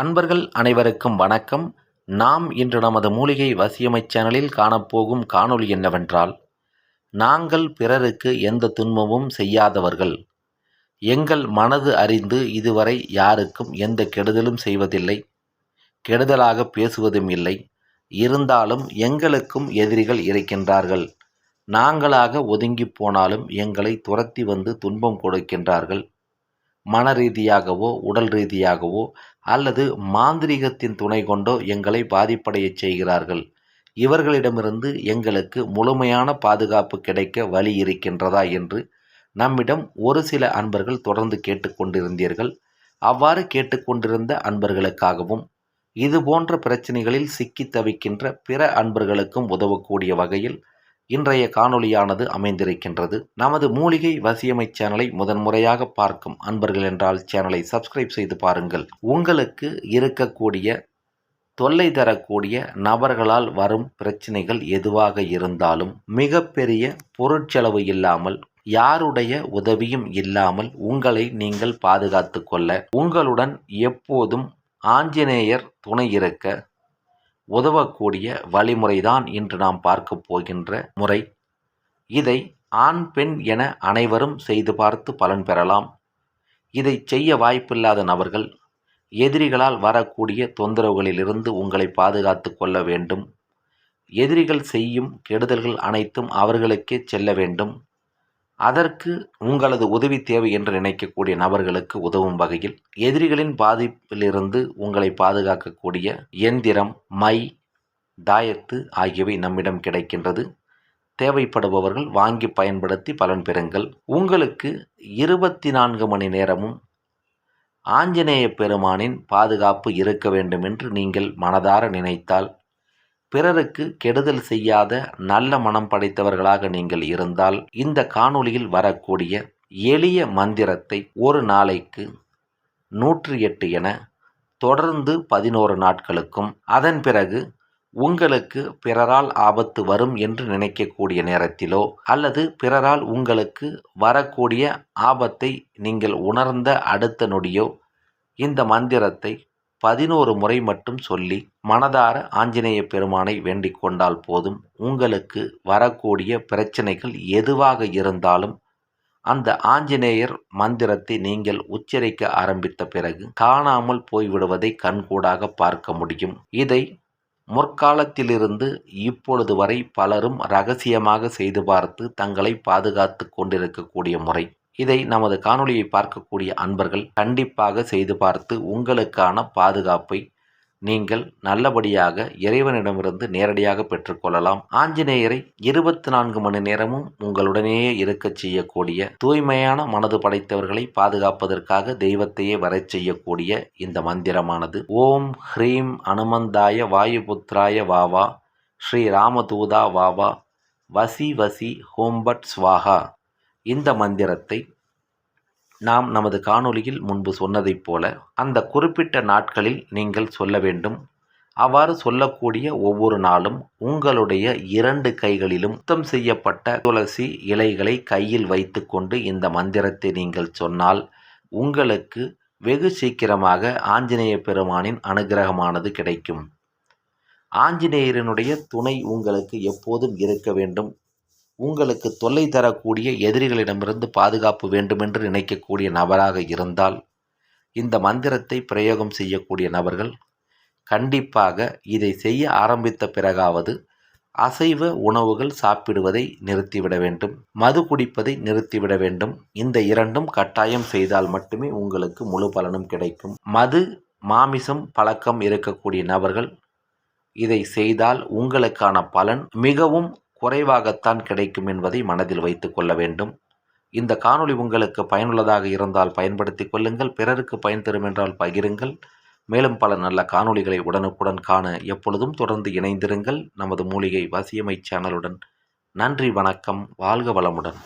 அன்பர்கள் அனைவருக்கும் வணக்கம். நாம் இன்று நமது மூலிகை வசியமை சேனலில் காணப்போகும் காணொளி என்னவென்றால் நாங்கள் பிறருக்கு எந்த துன்பமும் செய்யாதவர்கள். எங்கள் மனது அறிந்து இதுவரை யாருக்கும் எந்த கெடுதலும் செய்வதில்லை. கெடுதலாக பேசுவதும் இல்லை. இருந்தாலும் எங்களுக்கும் எதிரிகள் இருக்கின்றார்கள். நாங்களாக ஒதுங்கி போனாலும் எங்களை துரத்தி வந்து துன்பம் கொடுக்கின்றார்கள். மன ரீதியாகவோ உடல் ரீதியாகவோ அல்லது மாந்திரீகத்தின் துணை கொண்டோ எங்களை பாதிப்படையச் செய்கிறார்கள். இவர்களிடமிருந்து எங்களுக்கு முழுமையான பாதுகாப்பு கிடைக்க வழி இருக்கின்றதா என்று நம்மிடம் ஒரு சில அன்பர்கள் தொடர்ந்து கேட்டுக்கொண்டிருந்தீர்கள் அவ்வாறு கேட்டுக்கொண்டிருந்த அன்பர்களுக்காகவும் இது போன்ற பிரச்சனைகளில் சிக்கி தவிக்கின்ற பிற அன்பர்களுக்கும் உதவக்கூடிய வகையில் இன்றைய காணொளியானது அமைந்திருக்கின்றது. நமது மூலிகை வசியமை சேனலை முதன்முறையாக பார்க்கும் அன்பர்கள் என்றால் சேனலை சப்ஸ்கிரைப் செய்து பாருங்கள். உங்களுக்கு இருக்கக்கூடிய தொல்லை தரக்கூடிய நபர்களால் வரும் பிரச்சனைகள் எதுவாக இருந்தாலும் மிகப்பெரிய பொருட்செலவு இல்லாமல் யாருடைய உதவியும் இல்லாமல் உங்களை நீங்கள் பாதுகாத்து கொள்ள உங்களுடன் எப்போதும் ஆஞ்சநேயர் துணை இருக்க உதவக்கூடிய வழிமுறைதான் இன்று நாம் பார்க்க போகின்ற முறை. இதை ஆண் பெண் என அனைவரும் செய்து பார்த்து பலன் பெறலாம். இதை செய்ய வாய்ப்பில்லாத நபர்கள் எதிரிகளால் வரக்கூடிய தொந்தரவுகளிலிருந்து உங்களை பாதுகாத்து கொள்ள வேண்டும். எதிரிகள் செய்யும் கெடுதல்கள் அனைத்தும் அவர்களுக்கே செல்ல வேண்டும். அதற்கு உங்களது உதவி தேவை என்று நினைக்கக்கூடிய நபர்களுக்கு உதவும் வகையில் எதிரிகளின் பாதிப்பிலிருந்து உங்களை பாதுகாக்கக்கூடிய எந்திரம் மை தாயத்து ஆகியவை நம்மிடம் கிடைக்கின்றது. தேவைப்படுபவர்கள் வாங்கி பயன்படுத்தி பலன் பெறுங்கள். உங்களுக்கு இருபத்தி நான்கு மணி நேரமும் ஆஞ்சநேய பெருமானின் பாதுகாப்பு இருக்க வேண்டும் என்று நீங்கள் மனதார நினைத்தால் பிறருக்கு கெடுதல் செய்யாத நல்ல மனம் படைத்தவர்களாக நீங்கள் இருந்தால் இந்த காணொளியில் வரக்கூடிய எளிய மந்திரத்தை ஒரு நாளைக்கு நூற்றி எட்டு என தொடர்ந்து பதினோரு நாட்களுக்கும் அதன் பிறகு உங்களுக்கு பிறரால் ஆபத்து வரும் என்று நினைக்கக்கூடிய நேரத்திலோ அல்லது பிறரால் உங்களுக்கு வரக்கூடிய ஆபத்தை நீங்கள் உணர்ந்த அடுத்த நொடியோ இந்த மந்திரத்தை பதினோரு முறை மட்டும் சொல்லி மனதார ஆஞ்சநேய பெருமானை வேண்டிக் கொண்டால் போதும். உங்களுக்கு வரக்கூடிய பிரச்சனைகள் எதுவாக இருந்தாலும் அந்த ஆஞ்சநேயர் மந்திரத்தை நீங்கள் உச்சரிக்க ஆரம்பித்த பிறகு காணாமல் போய்விடுவதை கண்கூடாக பார்க்க முடியும். இதை முற்காலத்திலிருந்து இப்பொழுது வரை பலரும் ரகசியமாக செய்து பார்த்து தங்களை பாதுகாத்து கொண்டிருக்கக்கூடிய முறை. இதை நமது காணொளியை பார்க்கக்கூடிய அன்பர்கள் கண்டிப்பாக செய்து பார்த்து உங்களுக்கான பாதுகாப்பை நீங்கள் நல்லபடியாக இறைவனிடமிருந்து நேரடியாக பெற்றுக்கொள்ளலாம் ஆஞ்சநேயரை இருபத்தி நான்கு மணி நேரமும் உங்களுடனேயே இருக்கச் செய்யக்கூடிய தூய்மையான மனது படைத்தவர்களை பாதுகாப்பதற்காக தெய்வத்தையே வரச் செய்யக்கூடிய இந்த மந்திரமானது. ஓம் ஹ்ரீம் அனுமந்தாய வாயுபுத்ராய வாவா ஸ்ரீ ராமதூதா வாவா வசி வசி ஹோம்பட் ஸ்வாகா இந்த மந்திரத்தை நாம் நமது காணொளியில் முன்பு சொன்னதைப் போல அந்த குறிப்பிட்ட நாட்களில் நீங்கள் சொல்ல வேண்டும். அவ்வாறு சொல்லக்கூடிய ஒவ்வொரு நாளும் உங்களுடைய இரண்டு கைகளிலும் சுத்தம் செய்யப்பட்ட துளசி இலைகளை கையில் வைத்துக்கொண்டு இந்த மந்திரத்தை நீங்கள் சொன்னால் உங்களுக்கு வெகு சீக்கிரமாக ஆஞ்சநேய பெருமானின் அனுகிரகமானது கிடைக்கும். ஆஞ்சநேயரனுடைய துணை உங்களுக்கு எப்போதும் இருக்க வேண்டும். உங்களுக்கு தொல்லை தரக்கூடிய எதிரிகளிடமிருந்து பாதுகாப்பு வேண்டுமென்று நினைக்கக்கூடிய நபராக இருந்தால் இந்த மந்திரத்தை பிரயோகம் செய்யக்கூடிய நபர்கள் கண்டிப்பாக இதை செய்ய ஆரம்பித்த பிறகாவது அசைவ உணவுகள் சாப்பிடுவதை நிறுத்திவிட வேண்டும் மது குடிப்பதை நிறுத்திவிட வேண்டும். இந்த இரண்டும் கட்டாயம் செய்தால் மட்டுமே உங்களுக்கு முழு பலனும் கிடைக்கும். மது மாமிசம் பழக்கம் இருக்கக்கூடிய நபர்கள் இதை செய்தால் உங்களுக்கான பலன் மிகவும் குறைவாகத்தான் கிடைக்கும் என்பதை மனதில் வைத்து கொள்ள வேண்டும். இந்த காணொளி உங்களுக்கு பயனுள்ளதாக இருந்தால் பயன்படுத்தி கொள்ளுங்கள் பிறருக்கு பயன் தரும் என்றால் பகிருங்கள். மேலும் பல நல்ல காணொளிகளை உடனுக்குடன் காண எப்பொழுதும் தொடர்ந்து இணைந்திருங்கள். நமது மூலிகை வசியமை சேனலுடன் நன்றி வணக்கம் வாழ்க வளமுடன்.